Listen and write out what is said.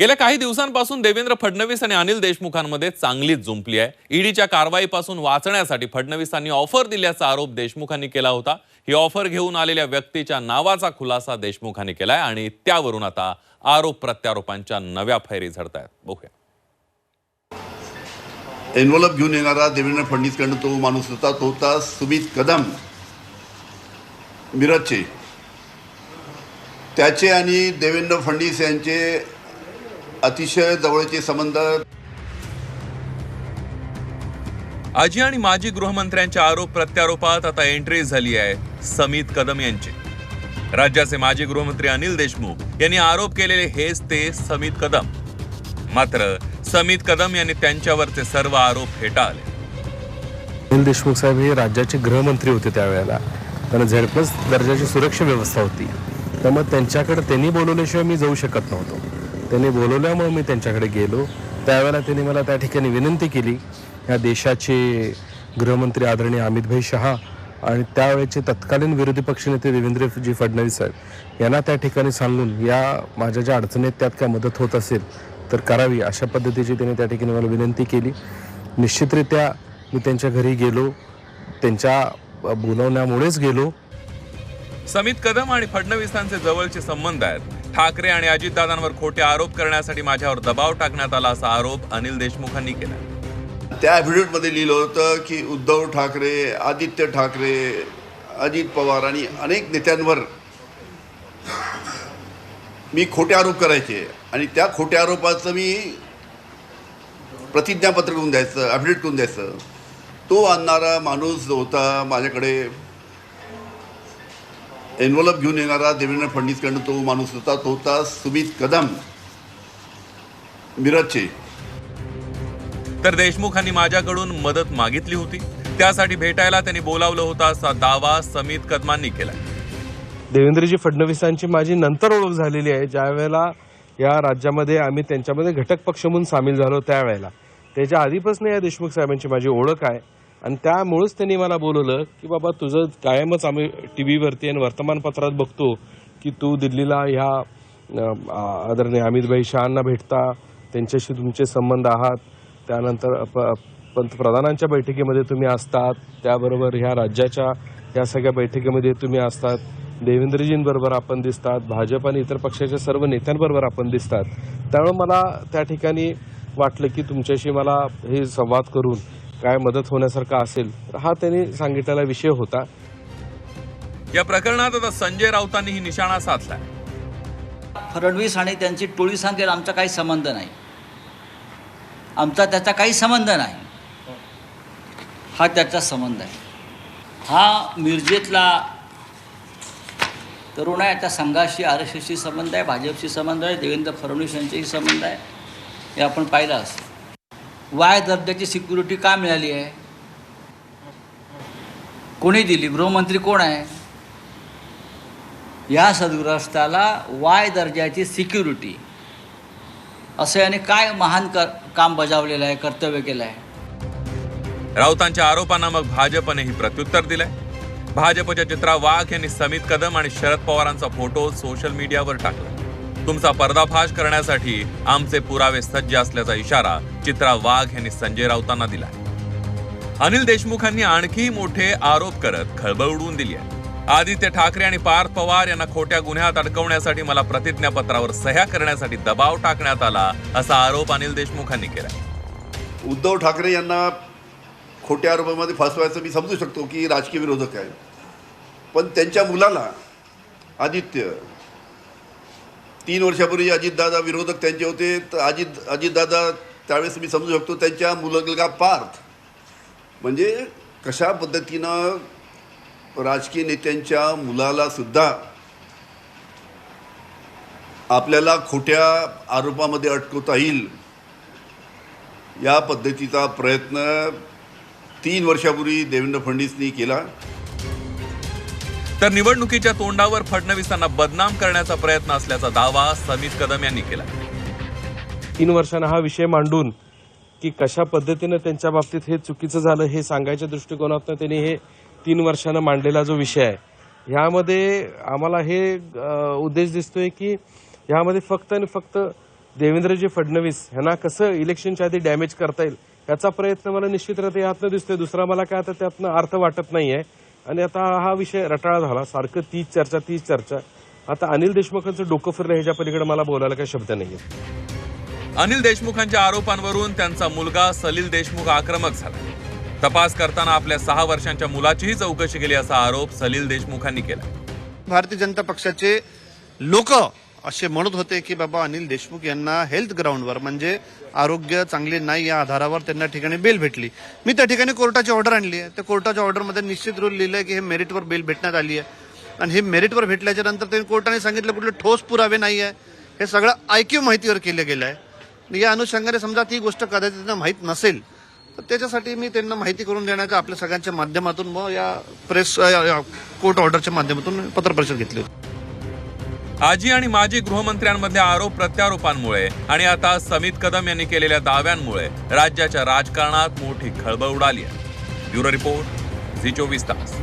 गेल्या काही दिवसांपासून देवेंद्र फडणवीस आणि अनिल देशमुखांमध्ये चांगलीच जुंपली आहे. ईडीच्या कारवाईपासून वाचण्यासाठी फडणवीसांनी ऑफर दिल्याचा आरोप देशमुखांनी केला होता. ही ऑफर घेऊन आलेल्या व्यक्तीच्या नावाचा खुलासा देशमुखांनी केलाय आणि त्यावरून आता आरोप प्रत्यारोपांच्या नव्या फैरी झडत आहेत बघूया. एन्व्हलप घेऊन येणारा देवेंद्र फडणवीसकडनं तो माणूस होता तो होता सुमित कदम. मिरजचे. त्याचे आणि देवेंद्र फडणवीस यांचे अतिशय जवळचे संबंध. आजी आणि माजी गृहमंत्र्यांच्या आरोप प्रत्यारोपात आता एंट्री झाली आहे समित कदम यांची. राज्याचे माजी गृहमंत्री अनिल देशमुख यांनी आरोप केलेले हेच ते समित कदम. मात्र समित कदम यांनी त्यांच्यावरचे सर्व आरोप फेटाळले. अनिल देशमुख साहेब हे राज्याचे गृहमंत्री होते त्यावेळेला. त्यांना झेड प्लस दर्जाची सुरक्षा व्यवस्था होती. त्यामुळे त्यांच्याकडे त्यांनी बोलवल्याशिवाय मी जाऊ शकत नव्हतो. त्यांनी बोलवल्यामुळे मी त्यांच्याकडे गेलो. त्यावेळेला त्यांनी मला त्या ठिकाणी विनंती केली या देशाचे गृहमंत्री आदरणीय अमितभाई शहा आणि त्यावेळेचे तत्कालीन विरोधी पक्षनेते देवेंद्रजी फडणवीस साहेब यांना त्या ठिकाणी सांगून या माझ्या ज्या अडचणीत आहेत त्यात काय मदत होत असेल तर करावी. अशा पद्धतीची त्यांनी त्या ठिकाणी मला विनंती केली. निश्चितरित्या मी त्यांच्या घरी गेलो त्यांच्या बोलवण्यामुळेच गेलो. समित कदम आणि फडणवीसांचे जवळचे संबंध आहेत. ठाकरे आणि अजितदादांवर खोटे आरोप करण्यासाठी माझ्यावर दबाव टाकण्यात आला असा आरोप अनिल देशमुखांनी केला. त्या ॲफिडेविटमध्ये लिहिलं होतं की उद्धव ठाकरे आदित्य ठाकरे अजित पवार आणि अनेक नेत्यांवर मी खोटे आरोप करायचे आणि त्या खोट्या आरोपाचं मी प्रतिज्ञापत्र करून द्यायचं ॲफिडेट करून द्यायचं. तो आणणारा माणूस जो होता माझ्याकडे एन्व्हलप घेऊन येणारा देवेंद्र फडणवीसकडनं तो माणूस होता तो होता सुमित कदम. मिरजचे. तर देशमुखांनी माझ्याकडून मदत मागितली होती. त्यासाठी भेटायला त्यांनी बोलावलं होतं असा दावा समित कदमांनी केला देवेंद्रजी फडणवीसांची माझी नंतर ओळख झालेली आहे. ज्या वेळेला या राज्यामध्ये आम्ही त्यांच्यामध्ये घटक पक्ष म्हणून सामील झालो त्यावेळेला. त्याच्या आधीपासून या देशमुख साहेबांची माझी ओळख आहे. आणि त्यामुळेच त्यांनी मला बोलवलं की बाबा तुझं कायमच आम्ही टी व्हीवरती आणि वर्तमानपत्रात बघतो की तू दिल्लीला ह्या आदरणीय अमितभाई शहांना भेटता त्यांच्याशी तुमचे संबंध आहात त्यानंतर प- पंतप्रधानांच्या बैठकीमध्ये तुम्ही असतात त्याबरोबर ह्या राज्याच्या या सगळ्या बैठकीमध्ये तुम्ही असतात देवेंद्रजींबरोबर आपण दिसतात भाजप आणि इतर पक्षाच्या सर्व नेत्यांबरोबर आपण दिसतात. त्यामुळे मला त्या ठिकाणी वाटलं की तुमच्याशी मला हे संवाद करून काय मदत होण्यासारखा असेल तर हा त्यांनी सांगितलेला विषय होता. या प्रकरणात आता संजय राऊतांनीही निशाणा साधलाय. फडणवीस आणि त्यांची टोळी सांगेल आमचा काही संबंध नाही. आमचा त्याचा काही संबंध नाही. हा त्याचा संबंध आहे. हा मिरजेतला तरुण आहे त्या संघाशी आर एस एसशी संबंध आहे भाजपशी संबंध आहे देवेंद्र फडणवीस यांच्याशी संबंध आहे. हे आपण पाहिलं असतं. वाय दर्जाची सिक्युरिटी का मिळाली आहे? कोणी दिली? गृहमंत्री कोण आहे? या सदग्रस्ताला वाय दर्जाची सिक्युरिटी असे याने काय महान कर काम बजावलेलं आहे कर्तव्य केलं आहे? राऊतांच्या आरोपांना मग भाजपनेही प्रत्युत्तर दिलंय. भाजपच्या चित्रा वाघ यांनी समित कदम आणि शरद पवारांचा फोटो सोशल मीडियावर टाकला. तुमचा पर्दाफाश करण्यासाठी आमचे पुरावे सज्ज असल्याचा इशारा चित्रा वाघ यांनी संजय राऊतांना दिला अनिल देशमुखांनी आणखी मोठे आरोप करत खळबळ उडवून दिली आहे. आदित्य ठाकरे आणि पार्थ पवार यांना खोट्या गुन्ह्यात अडकवण्यासाठी मला प्रतिज्ञापत्रावर सह्या करण्यासाठी दबाव टाकण्यात आला असा आरोप अनिल देशमुखांनी केला उद्धव ठाकरे यांना खोट्या आरोपामध्ये फसवायचं मी समजू शकतो की राजकीय विरोधक आहे पण त्यांच्या मुलाला आदित्य तीन वर्षापूर्वी अजितदादा विरोधक त्यांचे होते तर अजित अजितदादा त्यावेळेस मी समजू शकतो त्यांच्या मुलगा पार्थ. म्हणजे कशा पद्धतीनं राजकीय नेत्यांच्या मुलाला सुद्धा आपल्याला खोट्या आरोपामध्ये अटकवता येईल या पद्धतीचा प्रयत्न तीन वर्षापूर्वी देवेंद्र फडणवीसनी केला. तर निवडणुकीच्या तोंडावर फडणवीसांना बदनाम करण्याचा प्रयत्न असल्याचा दावा समित कदम यांनी केला. तीन वर्षांना हा विषय मांडून की कशा पद्धतीनं त्यांच्या बाबतीत हे चुकीचं झालं हे सांगायच्या दृष्टिकोनातून त्यांनी हे तीन वर्षानं मांडलेला जो विषय आहे. ह्यामध्ये आम्हाला हे उद्देश दिसतोय की ह्यामध्ये फक्त आणि फक्त देवेंद्रजी फडणवीस ह्यांना कसं इलेक्शनच्या आधी डॅमेज करता येईल याचा प्रयत्न मला निश्चितरित्या यातनं दिसतोय. दुसरा मला काय आता त्यातनं अर्थ वाटत नाहीये. आणि आता हा विषय रटाळा झाला. सारखं तीच चर्चा तीच चर्चा. आता अनिल देशमुखांचं डोकं फिरलं ह्याच्या पलीकडे मला बोलायला काही शब्द नाहीये. अनिल देशमुखांच्या आरोपांवरून त्यांचा मुलगा सलील देशमुख आक्रमक झाला. तपास करताना आपल्या सहा वर्षांच्या मुलाचीही चौकशी केली असा आरोप सलील देशमुखांनी केला. भारतीय जनता पक्षाचे लोक असे म्हणत होते की बाबा अनिल देशमुख यांना हेल्थ ग्राउंडवर म्हणजे आरोग्य चांगले नाही या आधारावर त्यांना ठिकाणी बेल भेटली. मी त्या ठिकाणी कोर्टाची ऑर्डर आणली आहे. त्या कोर्टाच्या ऑर्डरमध्ये निश्चित रूल लिहिलं आहे की हे मेरिटवर बेल भेटण्यात आली आहे. आणि हे मेरिटवर भेटल्याच्या नंतर त्यांनी कोर्टाने सांगितलं कुठले ठोस पुरावे नाही आहे. हे सगळं आयक्यू माहितीवर केलं गेलं आहे या अनुषंगाने समजा ती गोष्ट कदाचित त्यांना माहीत नसेल तर त्याच्यासाठी मी त्यांना माहिती करून देण्याच्या आपल्या सगळ्यांच्या माध्यमातून मग या प्रेस कोर्ट ऑर्डरच्या माध्यमातून पत्रपरिषद घेतली होती. आजी आणि माजी गृहमंत्र्यांमधल्या आरोप प्रत्यारोपांमुळे आणि आता समित कदम यांनी केलेल्या दाव्यांमुळे राज्याच्या राजकारणात मोठी खळबळ उडाली आहे. ब्युरो रिपोर्ट झी चोवीस तास.